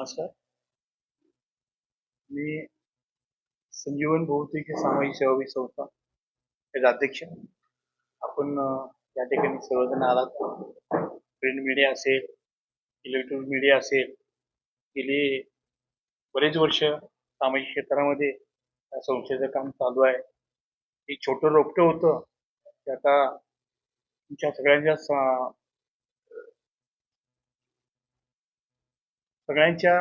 नमस्कार. मी संजीवन भौतिक सामाजिक सेवा संस्था त्याचे अध्यक्ष आपण या ठिकाणी सर्वजण आलात. प्रिंट मीडिया असेल इलेक्ट्रॉनिक मीडिया असेल गेली बरेच वर्ष सामाजिक क्षेत्रामध्ये या संस्थेचं काम चालू आहे. एक छोटं रोपटं होतं. ते आता तुमच्या सगळ्यांच्या सगळ्यांच्या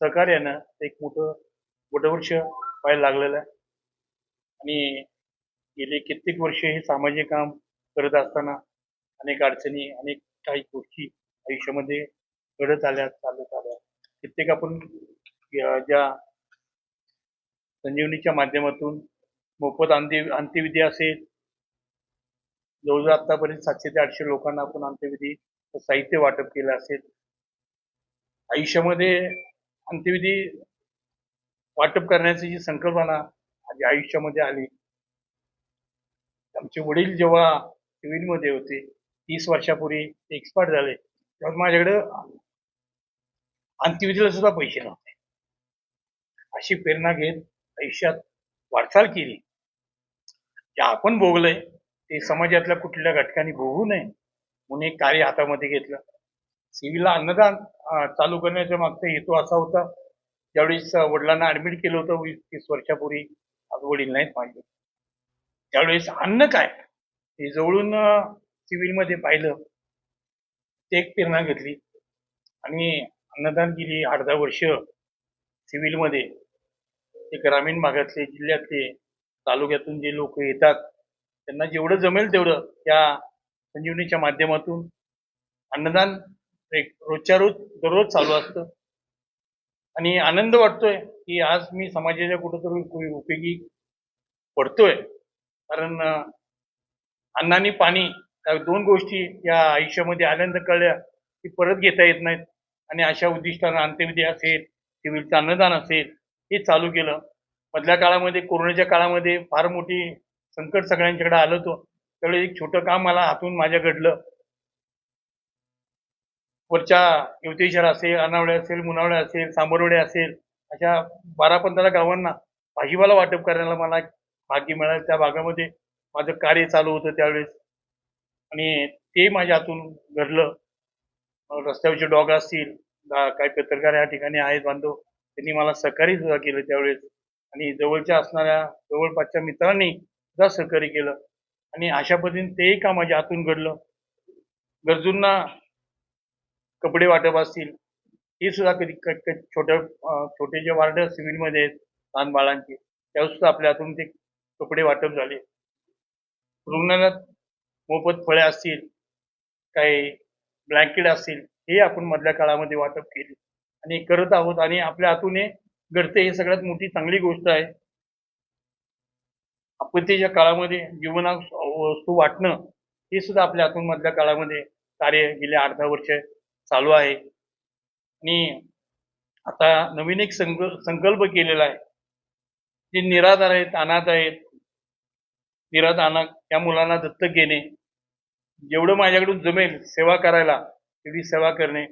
सहकार्यानं एक मोठं वटवृक्ष व्हायला लागलेलं आहे. आणि गेले कित्येक वर्ष हे सामाजिक काम करत असताना अनेक अडचणी अनेक काही गोष्टी आयुष्यामध्ये घडत आल्या चालत आल्या. कित्येक आपण ज्या संजीवनीच्या माध्यमातून मोफत अंत्य अंत्यविधी असेल जवळजवळ आतापर्यंत सातशे ते आठशे लोकांना आपण अंत्यविधी साहित्य वाटप केलं असेल आयुष्यामध्ये अंत्यविधी वाटप करण्याची जी संकल्पना माझ्या आयुष्यामध्ये आली. आमचे वडील जेव्हा सिव्हिलमध्ये होते तीस वर्षापूर्वी एक्सपायर झाले तेव्हा माझ्याकडं अंत्यविधीला सुद्धा पैसे नव्हते. अशी प्रेरणा घेत आयुष्यात वाटचाल केली. जे आपण भोगलंय ते समाजातल्या कुठल्या घटकांनी भोगू नये म्हणून एक कार्य हातामध्ये घेतलं. सिव्हिलला अन्नदान चालू करण्याच्या मागचा हेतू असा होता. ज्यावेळेस वडिलांना ऍडमिट केलं होतं वीस तीस वर्षापूर्वी. आज वडील नाहीत पाहिजे त्यावेळेस अन्न काय? हे जवळून सिव्हिलमध्ये पाहिलं. ते एक प्रेरणा घेतली. आणि अन्नदान गेली आठ दहा वर्ष सिव्हिलमध्ये. ते ग्रामीण भागातले जिल्ह्यातले तालुक्यातून जे लोक येतात त्यांना जेवढं जमेल तेवढं त्या संजीवनीच्या माध्यमातून अन्नदान एक रोजच्या रोज दररोज चालू असतं. आणि आनंद वाटतोय की आज मी समाजाच्या कुठंतरी उपयोगी पडतोय. कारण अन्नानी पाणी या दोन गोष्टी या आयुष्यामध्ये आनंद कळल्या की परत घेता येत नाहीत. आणि अशा उद्दिष्टानं अंत्यविधी असेल सिव्हिलचं अन्नदान असेल हे चालू केलं. मधल्या काळामध्ये कोरोनाच्या काळामध्ये फार मोठी संकट सगळ्यांच्याकडे आलं होतं. त्यावेळी एक छोटं काम मला हातून माझ्या घडलं. वरच्या युवतेश्वर असेल अनावळे असेल मुनावळे असेल सांबरवडे असेल अशा बारा पंधरा गावांना भाजीपाला वाटप करायला मला भाग्य मिळालं. त्या भागामध्ये माझं कार्य चालू होतं त्यावेळेस. आणि ते माझ्या हातून घडलं. रस्त्यावरचे डॉग असतील काही पत्रकार या ठिकाणी आहेत बांधव त्यांनी मला सहकार्य सुद्धा केलं त्यावेळेस. आणि जवळच्या असणाऱ्या जवळपासच्या मित्रांनी सुद्धा सहकार्य केलं. आणि अशा पद्धतीने तेही काम माझ्या हातून घडलं. गरजूंना कपडे वाटप असतील हे सुद्धा कधी क- छोट्या छोटे जे वार्ड सिव्हिलमध्ये आहेत लहान बाळांचे त्यावर सुद्धा आपल्या हातून ते कपडे वाटप झाले. रुग्णालयात मोफत फळे असतील काही ब्लँकेट असतील हे आपण मधल्या काळामध्ये वाटप केले. आणि करत आहोत आणि आपल्या हातून हे घडते हे सगळ्यात मोठी चांगली गोष्ट आहे. आपत्तीच्या काळामध्ये जीवना वस्तू वाटणं हे सुद्धा आपल्या हातून मधल्या काळामध्ये कार्य गेल्या आठ दहा वर्ष चालू आहे. आणि आता नवीन एक संक संकल्प केलेला आहे. जे निराधार आहेत अनाथ आहेत निराध अनाथ त्या मुलांना दत्तक घेणे. जेवढं माझ्याकडून जमेल सेवा करायला तेवढी सेवा करणे.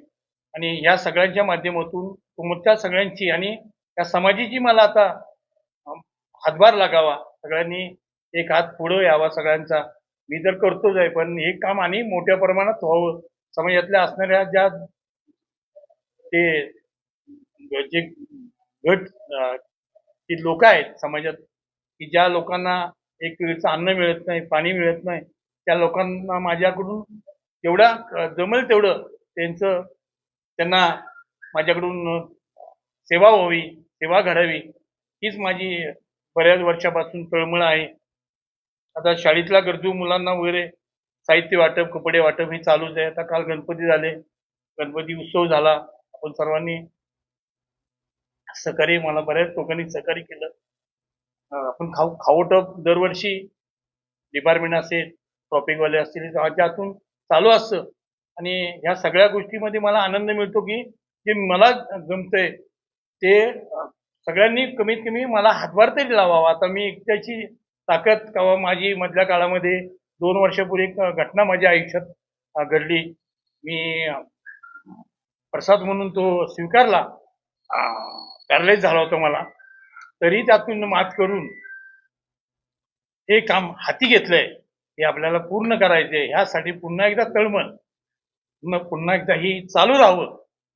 आणि या सगळ्यांच्या माध्यमातून तुमच्या सगळ्यांची आणि या समाजाची मला आता हातभार लागावा. सगळ्यांनी एक हात पुढं यावा सगळ्यांचा. मी तर करतोच आहे पण हे काम आणि मोठ्या प्रमाणात व्हावं. समाजातल्या असणाऱ्या ज्या ते जे गट ती लोक आहेत समाजात की ज्या लोकांना एक वेळचं अन्न मिळत नाही पाणी मिळत नाही त्या लोकांना माझ्याकडून तेवढा जमेल तेवढं त्यांचं त्यांना माझ्याकडून सेवा व्हावी सेवा घडावी हीच माझी बऱ्याच वर्षापासून तळमळ आहे. आता शाळेतल्या गरजू मुलांना वगैरे साहित्य वाटप कपडे वाटप हे चालूच आहे. आता काल गणपती झाले. गणपती उत्सव झाला. आपण सर्वांनी सहकार्य मला बऱ्याच लोकांनी सहकार्य केलं. आपण खाऊ खावटप दरवर्षी डिपार्टमेंट असेल टॉपिकवाले असतील त्यातून चालू असतं. आणि ह्या सगळ्या गोष्टीमध्ये मला आनंद मिळतो की जे मला जमतंय ते सगळ्यांनी कमीत कमी मला हातभार तरी लावावा. आता मी एकट्याची ताकद किंवा माझी मधल्या काळामध्ये दोन वर्षापूर्वी एक घटना माझ्या आयुष्यात घडली. मी प्रसाद म्हणून तो स्वीकारला. पॅरलाइज झाला होता मला. तरी त्यातून मात करून हे काम हाती घेतलंय. हे आपल्याला पूर्ण करायचंय. ह्यासाठी पुन्हा एकदा तळमळ. पुन्हा एकदा ही चालू राहावं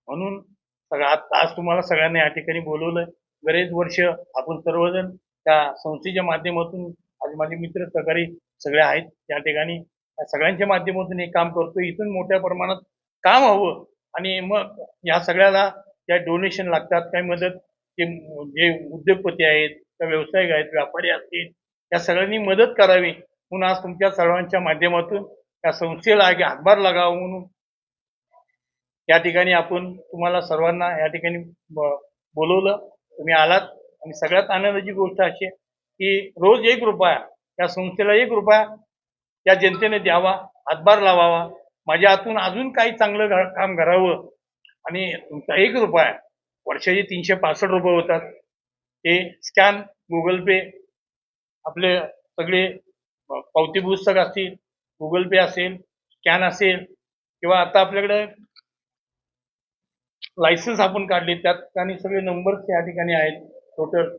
म्हणून सगळं आज आज तुम्हाला सगळ्यांना या ठिकाणी बोलवलंय. बरेच वर्ष आपण सर्वजण त्या संस्थेच्या माध्यमातून आज माझे मित्र सहकारी सगळे आहेत. त्या ठिकाणी सगळ्यांच्या माध्यमातून हे काम करतो इथून मोठ्या प्रमाणात काम हवं. आणि मग या सगळ्याला त्या डोनेशन लागतात. काही मदत? जे जे उद्योगपती आहेत त्या व्यावसायिक आहेत व्यापारी असतील या सगळ्यांनी मदत करावी. म्हणून आज तुमच्या सर्वांच्या माध्यमातून या संस्थेला हातभार लागावा म्हणून या ठिकाणी आपण तुम्हाला सर्वांना या ठिकाणी बोलवलं. तुम्ही आलात. आणि सगळ्यात आनंदाची गोष्ट अशी आहे की रोज एक रुपया या संस्थेला एक रुपया या जनतेने द्यावा हातभार लावावा. माझ्या हातून अजून काही चांगलं काम करावं आणि तुमचा एक रुपया वर्षाचे तीनशे पासष्ट रुपये होतात. ते स्कॅन गुगल पे आपले सगळे पावती पुस्तक असतील गुगल पे असेल स्कॅन असेल किंवा आता आपल्याकडे लायसन्स आपण काढले त्यात ठिकाणी सगळे नंबर्स या ठिकाणी आहेत. टोटल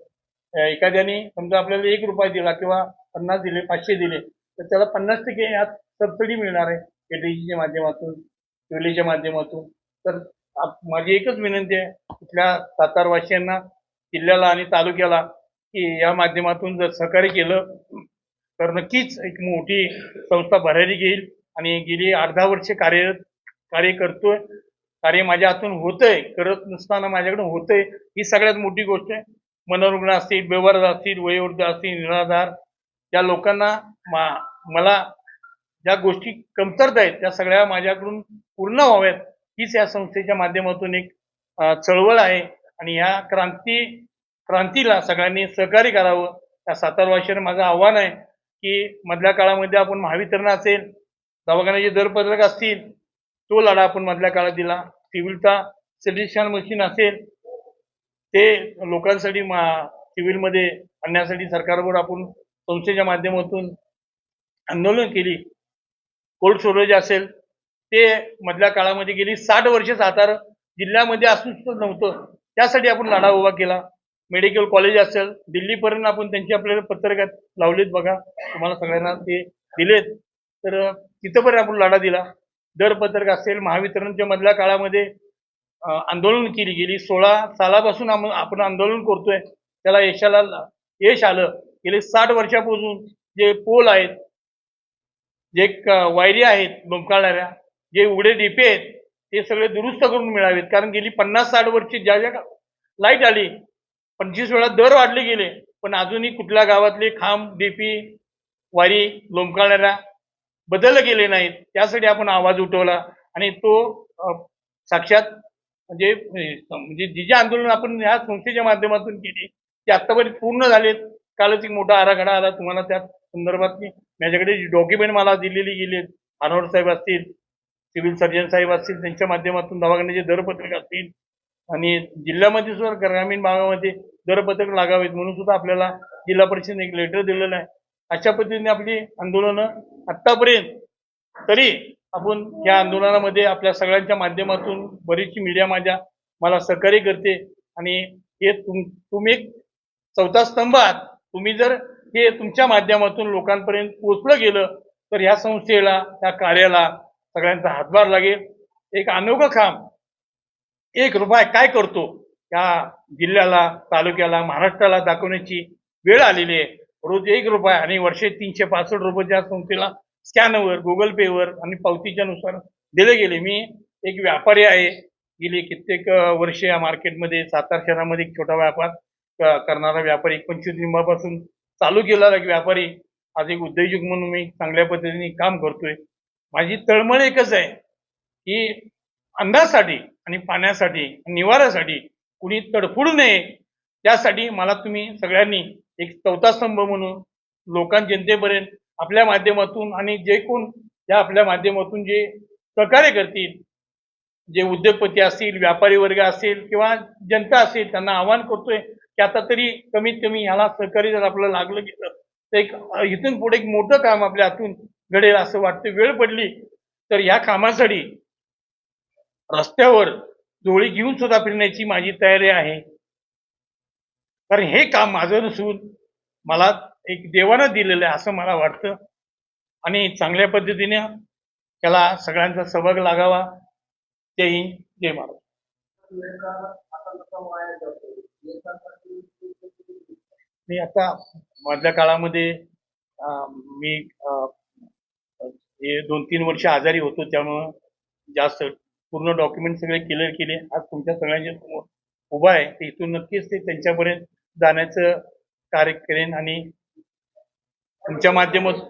एखाद्याने समजा आपल्याला एक रुपया दिला किंवा पन्नास दिले पाचशे दिले तर त्याला पन्नास टक्के यात सबसिडी मिळणार आहे. एटीजीच्या माध्यमातून ट्युलीच्या माध्यमातून. तर आप- माझी एकच विनंती आहे कुठल्या सातारवासियांना जिल्ह्याला आणि तालुक्याला की या माध्यमातून जर सहकार्य केलं तर नक्कीच एक मोठी संस्था भरारी घेईल. आणि गेली आठ दहा वर्ष कार्यरत कार्य करतोय. कार्य माझ्या हातून होतंय करत नसताना माझ्याकडून होतंय. ही सगळ्यात मोठी गोष्ट आहे. मनोरुग्ण असतील बेवर्ध असतील वयोवृद्ध असतील निराधार त्या लोकांना मा मला ज्या गोष्टी कमतरता आहेत त्या सगळ्या माझ्याकडून पूर्ण व्हाव्यात हीच या संस्थेच्या माध्यमातून एक चळवळ आहे. आणि ह्या क्रांती क्रांतीला सगळ्यांनी सहकार्य करावं त्या सातारवासियांना माझं आव्हान आहे की मधल्या काळामध्ये आपण महावितरण असेल दवाखान्याचे दरपत्रक असतील तो लढा आपण मधल्या काळात दिला. सिव्हिलचा सिलेक्शन मशीन असेल ते लोकांसाठी मा सिव्हिलमध्ये आणण्यासाठी सरकारवर आपण संस्थेच्या माध्यमातून आंदोलन केली. कोल्ड स्टोरेज असेल ते मधल्या काळामध्ये गेली. साठ वर्ष सातारा जिल्ह्यामध्ये असून नव्हतं. त्यासाठी आपण लढा उभा केला. मेडिकल कॉलेज असेल दिल्लीपर्यंत आपण त्यांची आपल्याला पत्रकात लावलेत बघा. तुम्हाला सगळ्यांना ते दिलेत. तर तिथंपर्यंत आपण लढा दिला. दर पत्रक असेल महावितरणच्या मधल्या काळामध्ये आंदोलन केली गेली. सोळा सालापासून आपण आंदोलन करतोय. त्याला यशाला यश आलं. गेले साठ वर्षापासून जे पोल आहेत जे वायरी आहेत लोंबकाळणाऱ्या जे उघडे डिपे आहेत ते सगळे दुरुस्त करून मिळावेत. कारण गेली पन्नास साठ वर्ष ज्या ज्या लाइट आली पंचवीस वेळा दर वाढले गेले पण अजूनही कुठल्या गावातले खांब डीपी वारी लोंबकाळणाऱ्या बदलले गेले नाहीत. त्यासाठी आपण आवाज उठवला आणि तो साक्षात म्हणजे, म्हणजे म्हणजे जे जे आंदोलन आपण ह्या संस्थेच्या माध्यमातून केली ते आतापर्यंत पूर्ण झालेत. कालच एक मोठा आराखडा आला तुम्हाला त्या संदर्भात मी माझ्याकडे डॉक्युमेंट मला दिलेली गेली अनवर साहेब असतील सिव्हिल सर्जन साहेब असतील त्यांच्या माध्यमातून दवाखान्याचे दरपत्रक असतील आणि जिल्ह्यामध्ये सुद्धा ग्रामीण भागामध्ये दरपत्रक लागावेत म्हणून सुद्धा आपल्याला जिल्हा परिषदेने एक लेटर दिलेलं आहे. अशा पद्धतीने आपली आंदोलनं आत्तापर्यंत तरी आपण या आंदोलनामध्ये आपल्या सगळ्यांच्या माध्यमातून बरीचशी मीडिया माझ्या मला सहकार्य करते आणि हे तुम तुम्ही एक चौथा स्तंभ आहात. तुम्ही जर हे तुमच्या माध्यमातून लोकांपर्यंत पोचलं गेलं तर ह्या संस्थेला त्या कार्याला सगळ्यांचा हातभार लागेल. एक अनोखं काम एक रुपया काय करतो या जिल्ह्याला तालुक्याला महाराष्ट्राला दाखवण्याची वेळ आलेली आहे. रोज एक रुपया आणि वर्षे तीनशे पासष्ट रुपयाच्या संस्थेला स्कॅनवर गुगल पेवर आणि पावतीच्या नुसार दिले गेले. मी एक व्यापारी आहे. गेली कित्येक वर्ष या मार्केटमध्ये सातारा शहरामध्ये एक छोटा व्यापार करणारा व्यापारी पंचवीस लिंबापासून चालू केलेला व्यापारी. आज एक उद्योजक म्हणून मी चांगल्या पद्धतीने काम करतोय. माझी तळमळ एकच आहे की अन्नासाठी आणि पाण्यासाठी निवाऱ्यासाठी कुणी तडफडू नये त्यासाठी मला तुम्ही सगळ्यांनी एक चौथा स्तंभ म्हणून लोकां जनतेपर्यंत आपल्या माध्यमातून आणि जे कोण या आपल्या माध्यमातून जे सहकार्य करतील जे उद्योगपती असतील व्यापारी वर्ग असेल किंवा जनता असेल त्यांना आवाहन करतोय की आता तरी कमीत कमी ह्याला सहकार्य जर आपलं लागलं गेलं तर एक इथून पुढे एक मोठं काम आपल्या हातून घडेल असं वाटतं. वेळ पडली तर ह्या कामासाठी रस्त्यावर जोळी घेऊन सुद्धा फिरण्याची माझी तयारी आहे. कारण हे काम माझं नसून मला एक देवानं दिलेलं आहे असं मला वाटतं. आणि चांगल्या पद्धतीने त्याला सगळ्यांचा सहभाग लागावा. जय हिंद जय महाराज मी आता मधल्या काळामध्ये मी हे दोन तीन वर्ष आजारी होतो त्यामुळं जास्त पूर्ण डॉक्युमेंट सगळे क्लिअर केले. आज तुमच्या सगळ्यांच्या समोर उभा आहे. ते इथून नक्कीच ते त्यांच्यापर्यंत जाण्याचं कार्य करेन आणि तुमच्या माध्यमातून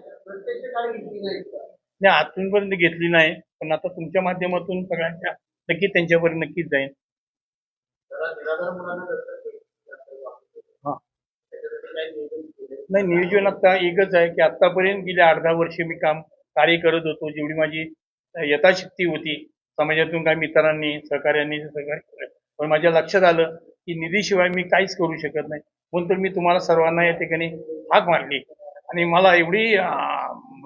नाही आतूनपर्यंत घेतली नाही पण आता तुमच्या माध्यमातून सगळ्यांच्या नक्की त्यांच्यापर्यंत नक्कीच जाईन. नाही नियोजन आता एकच आहे की आतापर्यंत गेल्या अर्धा वर्ष मी काम कार्य करत होतो. जेवढी माझी यथाशक्ती होती समाजातून काही मित्रांनी सहकार्यांनी सहकार्य पण माझ्या लक्षात आलं की निधीशिवाय मी काहीच करू शकत नाही. म्हणून तर मी तुम्हाला सर्वांना या ठिकाणी हाक मारली. आणि मला एवढी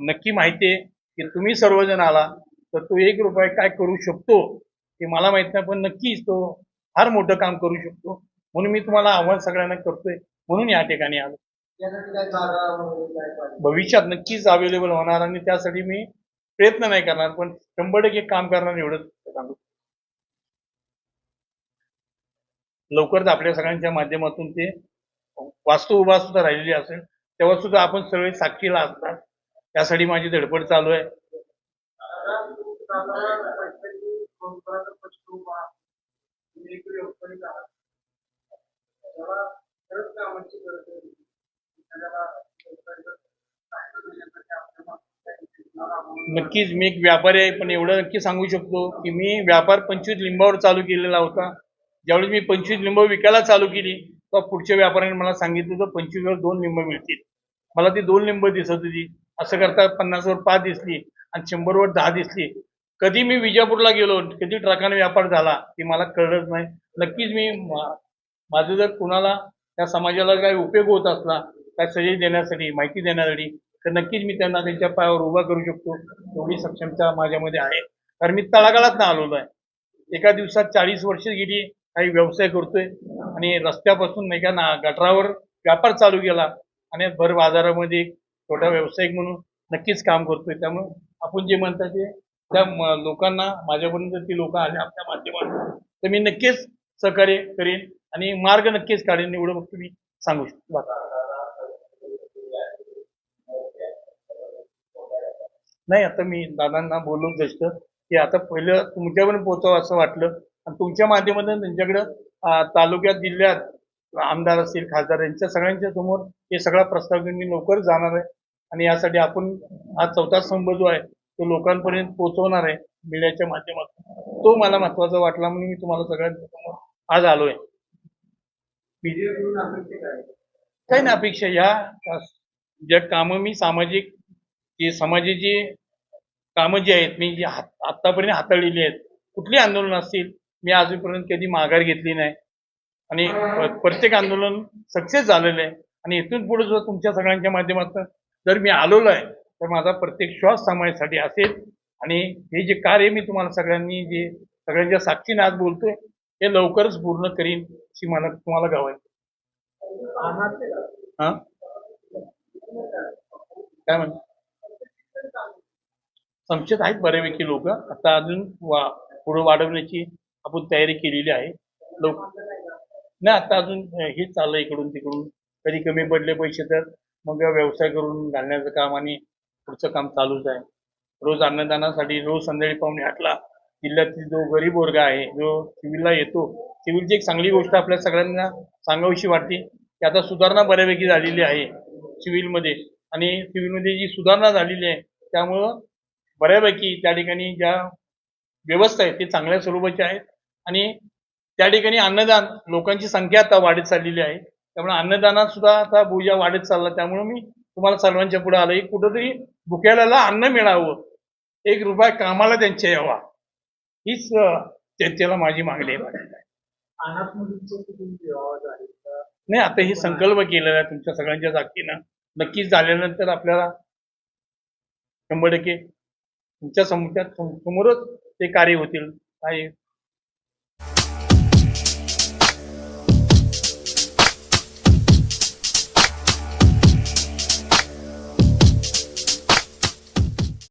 नक्की माहिती आहे की तुम्ही सर्वजण आला तर तो एक रुपये काय करू शकतो हे मला माहीत नाही पण नक्कीच तो फार मोठं काम करू शकतो. म्हणून मी तुम्हाला आव्हान सगळ्यांना करतोय म्हणून या ठिकाणी आलो. भविष्यात नक्कीच अवेलेबल होणार आणि त्यासाठी मी प्रयत्न नाही करणार पण शंभर टक्के काम करणार एवढंच सांगू. लवकरच आपल्या सगळ्यांच्या माध्यमातून ते वास्तू उभा सुद्धा राहिलेली असेल तेव्हा सुद्धा आपण सगळे साक्षीला असतात त्यासाठी माझी धडपड चालू आहे. नक्कीच मी एक व्यापारी आहे पण एवढं नक्की सांगू शकतो की मी व्यापार पंचवीस लिंबावर चालू केलेला होता. ज्यावेळी मी पंचवीस लिंब विकायला चालू केली तेव्हा पुढच्या व्यापाऱ्याने मला सांगितलं होतं पंचवीसवर दोन लिंब मिळतील. मला ती दोन लिंब दिसत होती. असं करता पन्नासवर पाच दिसली आणि शंभरवर दहा दिसली. कधी मी विजापूरला गेलो कधी ट्रकाने व्यापार झाला ते मला कळलंच नाही. नक्कीच मी माझं जर कुणाला त्या समाजाला काही उपयोग होत असला काय सजेस्ट देण्यासाठी माहिती देण्यासाठी तर नक्कीच मी त्यांना त्यांच्या पायावर उभा करू शकतो एवढी सक्षमता माझ्यामध्ये आहे. कारण मी तळागाळात ना आलेलो आहे. एका दिवसात चाळीस वर्ष गेली काही व्यवसाय करतोय आणि रस्त्यापासून नाही का ना गटरावर व्यापार चालू केला आणि भर बाजारामध्ये एक छोटा व्यावसायिक म्हणून नक्कीच काम करतोय. त्यामुळे आपण जे म्हणता ते त्या लोकांना माझ्यापर्यंत ती लोक आले आपल्या माध्यमातून तर मी नक्कीच सहकार्य करेन. आणि मार्ग नक्कीच काढेल एवढं फक्त मी सांगू शकतो. नाही आता मी दादांना बोललो जस्ट की आता पहिलं तुमच्यापर्यंत पोहोचावं असं वाटलं आणि तुमच्या माध्यमातून त्यांच्याकडं तालुक्यात जिल्ह्यात आमदार असतील खासदार यांच्या सगळ्यांच्या समोर हे सगळा प्रस्ताव घेऊन मी लवकर जाणार आहे. आणि यासाठी आपण हा चौथा स्तंभ जो आहे तो लोकांपर्यंत पोहोचवणार आहे मीडियाच्या माध्यमातून. तो मला महत्त्वाचा वाटला म्हणून मी तुम्हाला सगळ्यांच्या समोर आज आलोय. काही नाही अपेक्षा या ज्या कामं मी सामाजिक जे समाजाची कामं जी आहेत मी जी आतापर्यंत हाताळलेली आहेत कुठली आंदोलन असतील मी अजूनपर्यंत कधी माघार घेतली नाही. आणि प्रत्येक आंदोलन सक्सेस झालेलं आहे. आणि इथून पुढे जर तुमच्या सगळ्यांच्या माध्यमातून जर मी आलेलो आहे तर माझा प्रत्येक श्वास समाजासाठी असेल. आणि हे जे कार्य मी तुम्हाला सगळ्यांनी जे सगळ्यांच्या साक्षीने आज बोलतोय हे लवकरच पूर्ण करीन अशी मला तुम्हाला गावाय हा? काय म्हण? संशयित आहेत बऱ्यापैकी लोक. आता अजून वा पुढे वाढवण्याची आपण तयारी केलेली आहे. लोक नाही आता अजून हे चाललं इकडून तिकडून. कधी कमी पडले पैसे तर मग व्यवसाय करून घालण्याचं काम आणि पुढचं काम चालूच आहे. रोज अन्नदानासाठी रोज संध्याकाळी पाहुणे आठला जिल्ह्यातील जो गरीब वर्ग आहे जो सिव्हिलला येतो सिव्हिलची एक चांगली गोष्ट आपल्या सगळ्यांना सांगावीशी वाटते. की आता सुधारणा बऱ्यापैकी झालेली आहे सिव्हिलमध्ये. आणि सिव्हिलमध्ये जी सुधारणा झालेली आहे त्यामुळं बऱ्यापैकी त्या ठिकाणी ज्या व्यवस्था आहेत ते चांगल्या स्वरूपाच्या आहेत. आणि त्या ठिकाणी अन्नदान लोकांची संख्या आता वाढत चाललेली आहे. त्यामुळे अन्नदानात सुद्धा आता बोजा वाढत चालला. त्यामुळे मी तुम्हाला सर्वांच्या पुढे आलो की कुठंतरी भुक्याला अन्न मिळावं. एक रुपया कामाला त्यांच्या यावा. हीच जनतेला माझी मागणी आहे नाही आता ही संकल्प केलेला आहे तुमच्या सगळ्यांच्या जागतीनं नक्कीच झाल्यानंतर आपल्याला शंभर टक्के तुमच्यासमोर समोरच ते कार्य होतील. काही